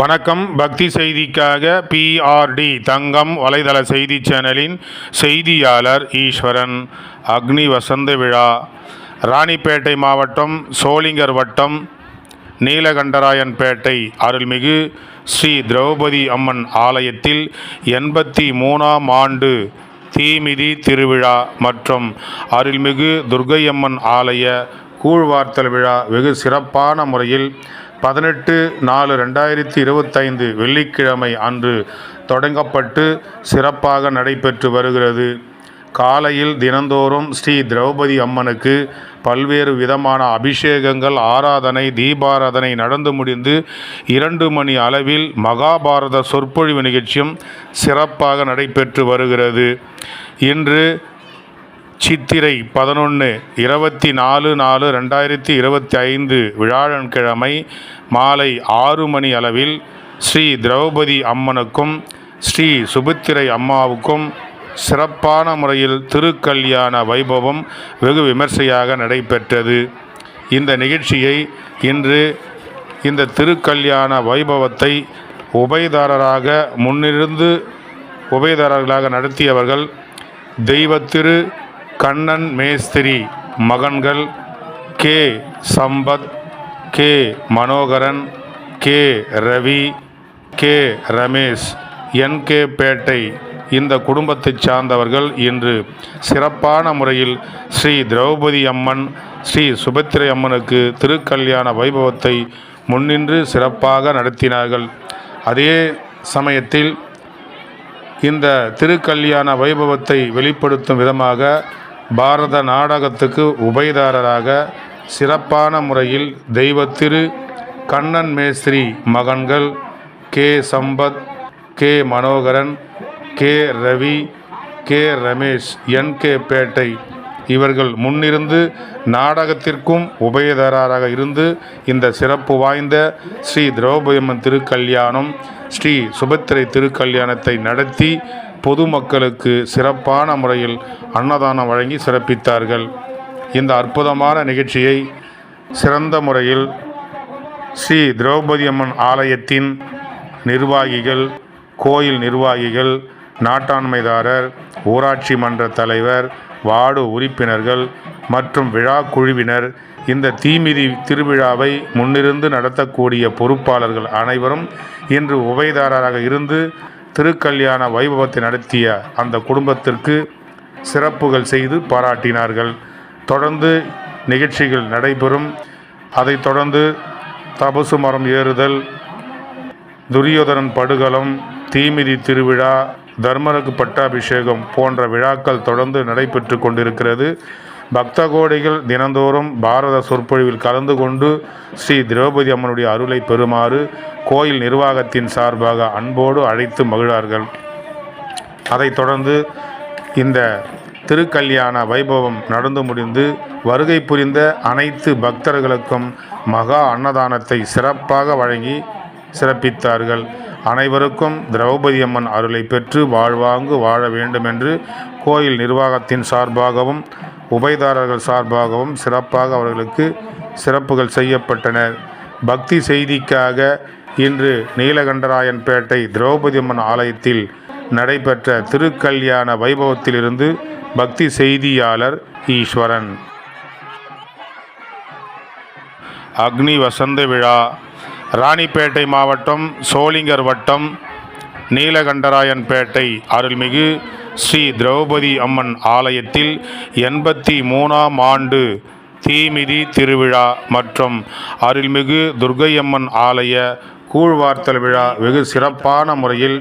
வணக்கம். பக்தி செய்திக்காக பிஆர்டி தங்கம் வலைதள செய்தி சேனலின் செய்தியாளர் ஈஸ்வரன். அக்னி வசந்த விழா. ராணிப்பேட்டை மாவட்டம் சோளிங்கர் வட்டம் நீலகண்டராயன்பேட்டை. அருள்மிகு ஸ்ரீ திரௌபதி அம்மன் ஆலயத்தில் எண்பத்தி மூணாம் ஆண்டு தீமிதி திருவிழா மற்றும் அருள்மிகு துர்க்கையம்மன் ஆலய கூழ்வார்த்தல் விழா வெகு சிறப்பான முறையில் பதினெட்டு நாலு ரெண்டாயிரத்தி இருபத்தைந்து வெள்ளிக்கிழமை அன்று தொடங்கப்பட்டு சிறப்பாக நடைபெற்று வருகிறது. காலையில் தினந்தோறும் ஸ்ரீ திரௌபதி அம்மனுக்கு பல்வேறு விதமான அபிஷேகங்கள் ஆராதனை தீபாராதனை நடந்து முடிந்து இரண்டு மணி அளவில் மகாபாரத சொற்பொழிவு நிகழ்ச்சியும் சிறப்பாக நடைபெற்று வருகிறது. இன்று சித்திரை பதினொன்று இருபத்தி நாலு நாலு ரெண்டாயிரத்தி இருபத்தி ஐந்து விழாழன்கிழமை மாலை ஆறு மணி அளவில் ஸ்ரீ திரௌபதி அம்மனுக்கும் ஸ்ரீ சுபத்திரை அம்மாவுக்கும் சிறப்பான முறையில் திருக்கல்யாண வைபவம் வெகு விமர்சையாக நடைபெற்றது. இந்த நிகழ்ச்சியை இன்று இந்த திருக்கல்யாண வைபவத்தை உபயதாரராக முன்னிருந்து உபயதாரர்களாக நடத்தியவர்கள் தெய்வத்திரு கண்ணன் மேஸ்திரி மகன்கள் K. Sampath K. Manoharan K. Ravi K. Ramesh. N. K. Pettai. இந்த குடும்பத்தைச் சார்ந்தவர்கள் இன்று சிறப்பான முறையில் ஸ்ரீ திரௌபதி அம்மன் ஸ்ரீ சுபத்திரை அம்மனுக்கு திருக்கல்யாண வைபவத்தை முன்னின்று சிறப்பாக நடத்தினார்கள். அதே சமயத்தில் இந்த திருக்கல்யாண வைபவத்தை வெளிப்படுத்தும் விதமாக பாரத நாடகத்துக்கு உபயதாரராக சிறப்பான முறையில் தெய்வத்திரு கண்ணன் மேஸ்திரி மகன்கள் K Sampath K Manoharan K Ravi K Ramesh N K Pettai. இவர்கள் முன்னிருந்து நாடகத்திற்கும் உபயதாரராக இருந்து இந்த சிறப்பு வாய்ந்த ஸ்ரீ திரௌபதியம்மன் திருக்கல்யாணம் ஸ்ரீ சுபத்திரை திருக்கல்யாணத்தை நடத்தி பொதுமக்களுக்கு சிறப்பான முறையில் அன்னதானம் வழங்கி சிறப்பித்தார்கள். இந்த அற்புதமான நிகழ்ச்சியை சிறந்த முறையில் ஸ்ரீ திரௌபதி அம்மன் ஆலயத்தின் நிர்வாகிகள் கோயில் நிர்வாகிகள் நாட்டாண்மைதாரர் ஊராட்சி மன்ற தலைவர் வார்டு உறுப்பினர்கள் மற்றும் விழா குழுவினர் இந்த தீமிதி திருவிழாவை முன்னிருந்து நடத்தக்கூடிய பொறுப்பாளர்கள் அனைவரும் இன்று உபயதாரராக இருந்து திருக்கல்யாண வைபவத்தை நடத்திய அந்த குடும்பத்திற்கு சிறப்புகள் செய்து பாராட்டினார்கள். தொடர்ந்து நிகழ்ச்சிகள் நடைபெறும். அதைத் தொடர்ந்து தபசு மரம் ஏறுதல் துரியோதனன் படுகலம் தீமிதி திருவிழா தர்மருக்கு பட்டாபிஷேகம் போன்ற விழாக்கள் தொடர்ந்து நடைபெற்று கொண்டிருக்கிறது. பக்த கோடிகள் தினந்தோறும் பாரத சொற்பொழிவில் கலந்து கொண்டு ஸ்ரீ திரௌபதி அம்மனுடைய அருளை பெறுமாறு கோயில் நிர்வாகத்தின் சார்பாக அன்போடு அழைத்து மகிழார்கள் அதைத் தொடர்ந்து இந்த திருக்கல்யாண வைபவம் நடந்து முடிந்து வருகை புரிந்த அனைத்து பக்தர்களுக்கும் மகா அன்னதானத்தை சிறப்பாக வழங்கி சிறப்பித்தார்கள். அனைவருக்கும் திரௌபதி அம்மன் அருளை பெற்று வாழ்வாங்கு வாழ வேண்டும் என்று கோயில் நிர்வாகத்தின் சார்பாகவும் உபயதாரர்கள் சார்பாகவும் சிறப்பாக அவர்களுக்கு சிறப்புகள் செய்யப்பட்டன. பக்தி செய்திக்காக இன்று நீலகண்டராயன்பேட்டை திரௌபதி அம்மன் ஆலயத்தில் நடைபெற்ற திருக்கல்யாண வைபவத்திலிருந்து பக்தி செய்தியாளர் ஈஸ்வரன். அக்னி வசந்த விழா ராணிப்பேட்டை மாவட்டம் சோளிங்கர் வட்டம் நீலகண்டராயன்பேட்டை அருள்மிகு ஸ்ரீ திரௌபதி அம்மன் ஆலயத்தில் எண்பத்தி மூணாம் ஆண்டு தீமிதி திருவிழா மற்றும் அருள்மிகு துர்க்கையம்மன் ஆலய கூழ்வார்த்தல் விழா வெகு சிறப்பான முறையில்